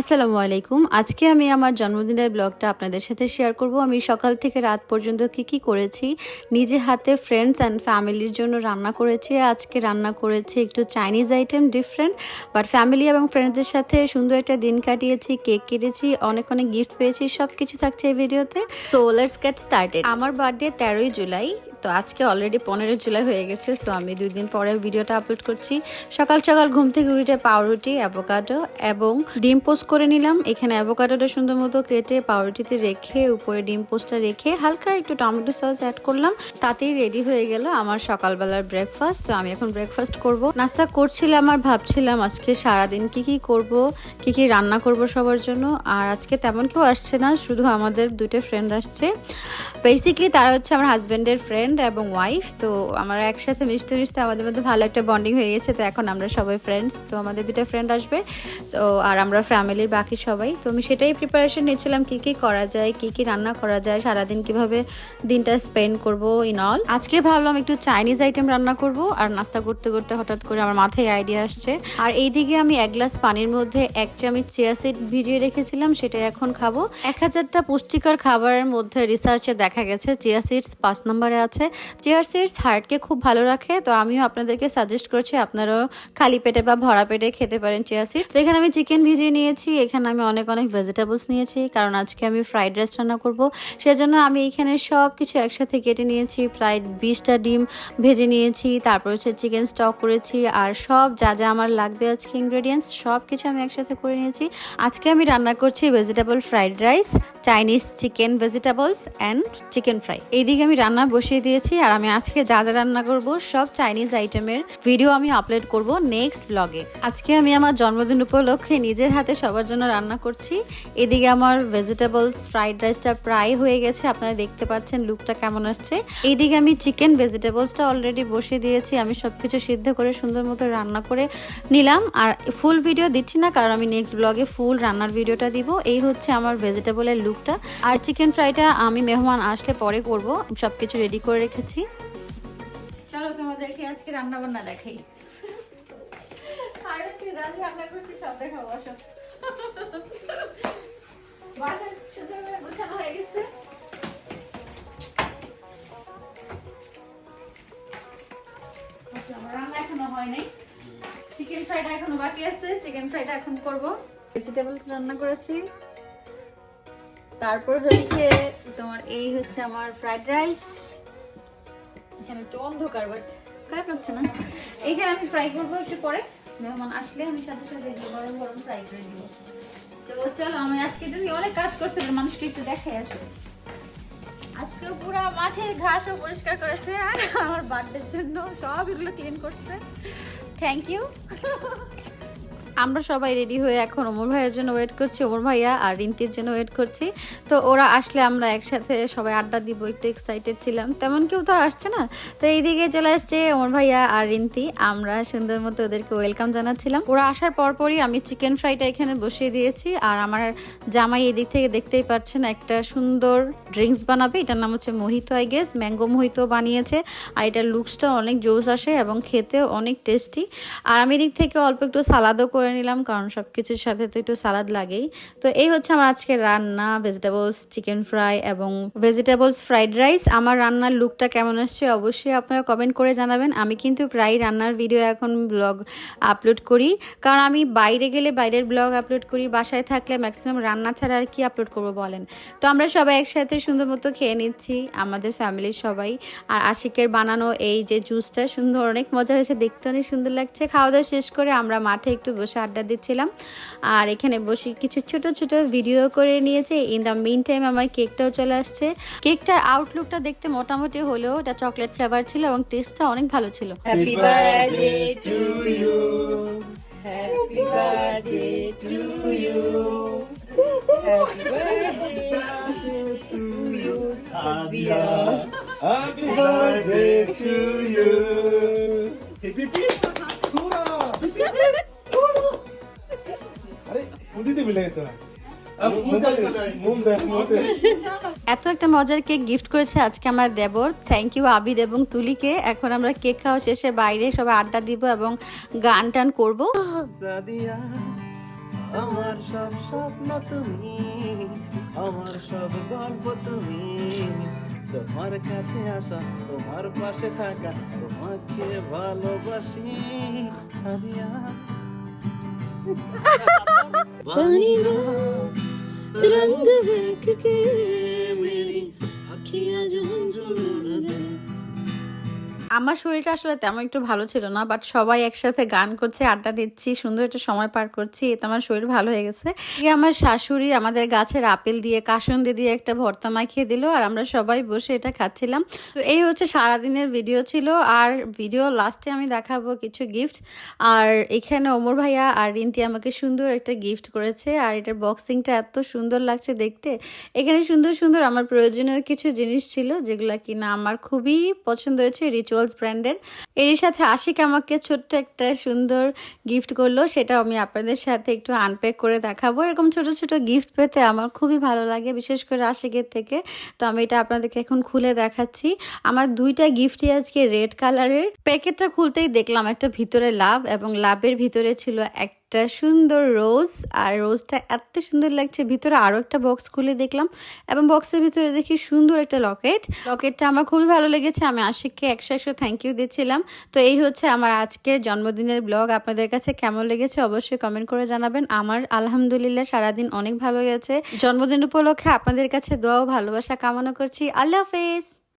আসসালামু আলাইকুম। আজকে আমি আমার জন্মদিনের ব্লগটা আপনাদের সাথে শেয়ার করব। আমি সকাল থেকে রাত পর্যন্ত কি কি করেছি নিজে হাতে ফ্রেন্ডস অ্যান্ড ফ্যামিলির জন্য রান্না করেছি। আজকে রান্না করেছি একটু Chinese item different but family এবং ফ্রেন্ডসদের সাথে সুন্দর একটা দিন কাটিয়েছি কেক কেটেছি অনেক অনেক গিফট পেয়েছি সব কিছু থাকছে এই ভিডিওতে। সো লেটস গেট স্টার্টেড আমার বার্থডে তেরোই জুলাই তো আজকে অলরেডি পনেরো জুলাই হয়ে গেছে সো আমি দুই দিন পরে ভিডিওটা আপলোড করছি। সকাল সকাল ঘুম থেকে উঠে পাউরুটি অ্যাভোকাডো এবং ডিম পোস্ট করে নিলাম। এখানে অ্যাভোকাডোটা সুন্দর মতো কেটে পাউরুটিতে রেখে, উপরে ডিম পোস্টটা রেখে হালকা একটু টমেটো সস অ্যাড করলাম। তাতেই রেডি হয়ে গেল আমার সকালবেলার ব্রেকফাস্ট তো আমি এখন ব্রেকফাস্ট করব। নাস্তা করছিলাম আর ভাবছিলাম আজকে সারাদিন কি কি করব, কি কি রান্না করব সবার জন্য। আর আজকে তেমন কেউ আসছে না, শুধু আমাদের দুটো ফ্রেন্ড আসছে। বেসিকলি তারা হচ্ছে আমার হাজব্যান্ডের ফ্রেন্ড এবং ওয়াইফ তো আমরা একসাথে মিশতে মিশতে আমাদের মধ্যে ভালো একটা বন্ডিং হয়ে গেছে। তো এখন আমরা সবাই ফ্রেন্ডস তো আমাদের দুটো ফ্রেন্ড আসবে। তো আর আমরা ফ্যামিলির বাকি সবাই। তো আমি সেটাই প্রিপারেশন নিয়েছিলাম, কি কি করা যায়, কি কি রান্না করা যায়, সারাদিন কীভাবে দিনটা স্পেন্ড করব ইন অল আজকে ভাবলাম একটু চাইনিজ আইটেম রান্না করব, আর নাস্তা করতে করতে হঠাৎ করে আমার মাথায় আইডিয়া আসছে। আর এইদিকে আমি এক গ্লাস পানির মধ্যে এক চামচ চিয়া সিড ভিজিয়ে রেখেছিলাম সেটা এখন খাব। এক হাজারটা পুষ্টিকর খাবারের মধ্যে রিসার্চে দেখা গেছে চিয়া সিডস পাঁচ নম্বরে আছে। চিয়া সিডস হার্টকে খুব ভালো রাখে, তো আমিও আপনাদেরকে সাজেস্ট করছি, আপনারাও খালি পেটে বা ভরা পেটে খেতে পারেন চিয়া সিডস এখানে আমি চিকেন ভিজিয়ে নিয়েছি এখানে আমি অনেক অনেক ভেজিটেবলস নিয়েছি, কারণ আজকে আমি ফ্রাইড রাইস রান্না করব। সেজন্য আমি এখানে সব কিছু একসাথে কেটে নিয়েছি প্রায় বিশটা ডিম ভেজে নিয়েছি, তারপর হচ্ছে চিকেন স্টক করেছি, আর সব যা যা আমার লাগবে আজকে ইনগ্রেডিয়েন্টস সব কিছু আমি একসাথে করে নিয়েছি। আজকে আমি রান্না করছি vegetable fried rice Chinese chicken vegetables and chicken fry এইদিকে আমি রান্না বসিয়ে দিয়েছি, আর আমি আজকে যা যা রান্না করব, সব চাইনিজ আইটেমের ভিডিও আমি আপলোড করব নেক্সট ব্লগে আজকে আমি আমার জন্মদিন উপলক্ষে নিজের হাতে সবার জন্য রান্না করছি। এদিকে আমার ভেজিটেবলস ফ্রাইড রাইসটা প্রায় হয়ে গেছে। আপনারা দেখতে পাচ্ছেন লুকটা কেমন আসছে। এইদিকে আমি চিকেন ভেজিটেবলসটা অলরেডি বসিয়ে দিয়েছি। আমি সব কিছু সিদ্ধ করে, সুন্দর মতো রান্না করে নিলাম। আর ফুল ভিডিও দিচ্ছি না, কারণ আমি নেক্সট ব্লগে ফুল রান্নার ভিডিওটা দিব। এই হচ্ছে আমার ভেজিটেবলের লুকটা আর চিকেন ফ্রাইটা আমি মেহমান আসলে পরে করব। সবকিছু রেডি করে রেখেছি। চলো তোমাদেরকে আজকে রান্না বান্না দেখাই রান্না করছি সব দেখাবো আসো এখনও চিকেন ফ্রাইটা এখনও বাকি আছে চিকেন ফ্রাইটা এখন করব। ভেজিটেবলস রান্না করেছি। তারপর হচ্ছে তোমার এই হচ্ছে আমার ফ্রাইড রাইস এখানে একটু অন্ধকার বাট খারাপ লাগছে না। এইখানে আমি ফ্রাই করব একটু পরে। মেহমান আসলে আমি সাথে সাথে দিয়ে গরম গরম ফ্রাই করে দিব তো চলো, আমি আজকে তুমি অনেক কাজ করছে মানুষকে একটু দেখে আসো আজকেও পুরো মাঠের ঘাসও পরিষ্কার করেছে আর আমার বার্থডের জন্য সব এগুলো ক্লিন করছে। থ্যাংক ইউ আমরা সবাই রেডি হয়ে এখন ওমর ভাইয়ের জন্য ওয়েট করছি, ওমর ভাইয়া আর রিন্তির জন্য ওয়েট করছি। তো ওরা আসলে আমরা একসাথে সবাই আড্ডা দিব, একটু এক্সাইটেড ছিলাম। তেমন কেউ তো আসছে না। তো এইদিকে চলে আসছে ওমর ভাইয়া আর রিন্তি। আমরা সুন্দর মতো ওদেরকে ওয়েলকাম জানাচ্ছিলাম। ওরা আসার পরপরই আমি চিকেন ফ্রাইটা এখানে বসিয়ে দিয়েছি। আর আমার জামাই এদিক থেকে দেখতেই পাচ্ছেন একটা সুন্দর ড্রিঙ্কস বানাবে। এটার নাম হচ্ছে Mohit I guess mango mojito বানিয়েছে। আর এটার লুকসটা অনেক জোস আসে এবং খেতে অনেক টেস্টি আর আমি এদিক থেকে অল্প একটু সালাদও করে নিলাম, কারণ সব কিছুর সাথে তো একটু সালাদ লাগেই। তো এই হচ্ছে আমার আজকে রান্না ভেজিটেবলস চিকেন ফ্রাই এবং ভেজিটেবলস ফ্রাইড রাইস আমার রান্নার লুকটা কেমন আসছে অবশ্যই আপনারা কমেন্ট করে জানাবেন। আমি কিন্তু প্রায় রান্নার ভিডিও এখন ব্লগ আপলোড করি। কারণ আমি বাইরে গেলে বাইরের ব্লগ আপলোড করি, বাসায় থাকলে ম্যাক্সিমাম রান্না ছাড়া আর কি আপলোড করব বলেন? তো আমরা সবাই একসাথে সুন্দর মতো খেয়ে নিচ্ছি, আমাদের ফ্যামিলির সবাই। আর আশিকের বানানো এই যে জুসটা সুন্দর অনেক মজা হয়েছে, দেখতে অনেক সুন্দর লাগছে। খাওয়া দাওয়া শেষ করে আমরা মাঠে একটু বসে আড্ডা দিচ্ছিলাম আর এখানে বসে কিছু ছোট ছোট ভিডিও করে নিয়েছে ইন দ্য মিন টাইম আমার কেকটাও চলে আসছে কেকটার আউটলুকটা দেখতে মোটামুটি হলেও এটা চকলেট ফ্লেভার ছিল এবং টেস্টটা অনেক ভালো ছিল Happy birthday to you. Happy birthday to you. Happy birthday to you, Sadia. Happy birthday to you. এত একটা মজার কেক গিফট করেছে আজকে আমার দেবর। থ্যাংক ইউ আবিদ এবং তুলিকে। এখন আমরা কেক খাওয়া শেষে বাইরে সবাই আড্ডা দিব এবং গান টান করব। আমার সব স্বপ্ন তুমি আমার সব গল্প তুমি। তোমার কাছে আসা তোমার পাশে থাকা তোমাকে ভালোবাসি। সাদিয়া पानी रंग के मेरी अखियाँ जहाँ जोड़ गए আমার শরীরটা আসলে তেমন একটু ভালো ছিল না বাট সবাই একসাথে গান করছে, আড্ডা দিচ্ছি, সুন্দর একটা সময় পার করছি, এতে আমার শরীর ভালো হয়ে গেছে। আমার শাশুড়ি আমাদের গাছের আপেল দিয়ে, কাসন্দি দিয়ে একটা ভর্তা মাখিয়ে দিল, আর আমরা সবাই বসে এটা খাচ্ছিলাম। তো এই হচ্ছে সারাদিনের ভিডিও ছিল, আর ভিডিও লাস্টে আমি দেখাবো কিছু গিফট আর এখানে ওমর ভাইয়া আর রিন্তি আমাকে সুন্দর একটা গিফট করেছে, আর এটার বক্সিংটা এত সুন্দর লাগছে দেখতে। এখানে সুন্দর সুন্দর আমার প্রয়োজনীয় কিছু জিনিস ছিল, যেগুলো কিনা আমার খুবই পছন্দ হয়েছে রিচুয়ালস ব্র্যান্ডের এর সাথে আশিক আমাকে ছোট্ট একটা সুন্দর গিফট করল সেটা আমি আপনাদের সাথে একটু আনপ্যাক করে দেখাবো। এরকম ছোট ছোট গিফট পেতে আমার খুবই ভালো লাগে, বিশেষ করে আশিকের থেকে। তো আমি এটা আপনাদেরকে এখন খুলে দেখাচ্ছি। আমার দুইটা গিফটই আজকে রেড কালারের প্যাকেটটা খুলতেই দেখলাম একটা ভিতরে লাভ এবং লাভের ভিতরে ছিল একটা সুন্দর রোজ, আর রোজটা এত সুন্দর লাগছে। ভিতরে আরও একটা বক্স খুলে দেখলাম, এবং বক্সের ভিতরে দেখি সুন্দর একটা লকেট। লকেটটা আমার খুবই ভালো লেগেছে, আমি আশিককে একশো একশো থ্যাংক ইউ দিচ্ছিলাম। তো এই হচ্ছে আমার আজকের জন্মদিনের ব্লগ আপনাদের কাছে কেমন লেগেছে অবশ্যই কমেন্ট করে জানাবেন। আমার আলহামদুলিল্লাহ সারাদিন অনেক ভালো গেছে। জন্মদিন উপলক্ষে আপনাদের কাছে দোয়াও ভালোবাসা কামনা করছি। আল্লাহ হাফেজ!